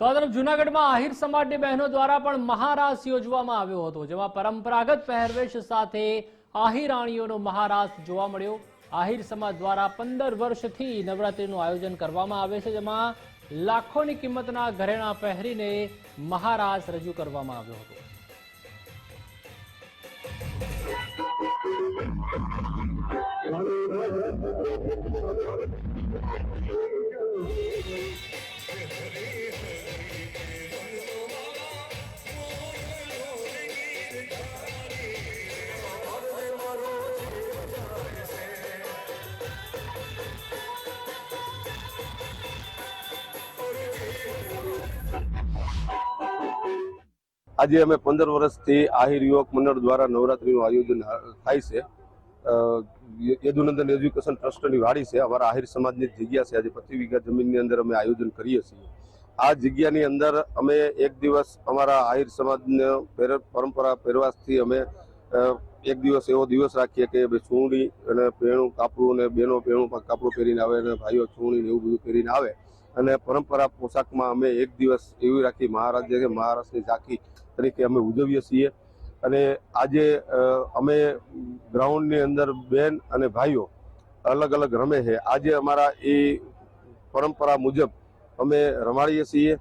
તો આ તરફ જૂનાગઢમાં આહિર સમાજની બહેનો દ્વારા પણ મહારાસ યોજવામાં આવ્યો હતો, જેમાં પરંપરાગત પહેરવેશ સાથે આહિરાણીઓનો મહારાસ જોવા મળ્યો. આહિર સમાજ દ્વારા પંદર વર્ષથી નવરાત્રીનું આયોજન કરવામાં આવે છે, જેમાં લાખોની કિંમતના ઘરેણા પહેરીને મહારાસ રજૂ કરવામાં આવ્યો હતો. આજે અમે પંદર વર્ષથી આહિર યુવક મંડળ દ્વારા નવરાત્રીનું આયોજન થાય છે. યદુનંદન એજ્યુકેશન ટ્રસ્ટની વાડી છે. અમારા આહિર સમાજની જગ્યા છે. આજે પચીસ વીઘા જમીનની અંદર અમે આયોજન કરીએ છીએ. આ જગ્યાની અંદર અમે એક દિવસ અમારા આહિર સમાજને પરંપરા પહેરવાથી અમે એક દિવસ એવો દિવસ રાખીએ કે ભાઈ ચૂંડી અને પેણું કાપડું અને બહેનો પેણું કાપડું પહેરીને આવે અને ભાઈઓ ચૂંડી એવું બધું પહેરીને આવે. અને પરંપરા પોશાકમાં અમે એક દિવસ એવી રાખી મહારાજ કે મહારાષ્ટ્રની ઝાંખી તરીકે અમે ઉજવીએ છીએ. અને આજે અમે ગ્રાઉન્ડની અંદર બેન અને ભાઈઓ અલગ અલગ રમે છે. આજે અમારા એ પરંપરા મુજબ અમે રમાડીએ છીએ.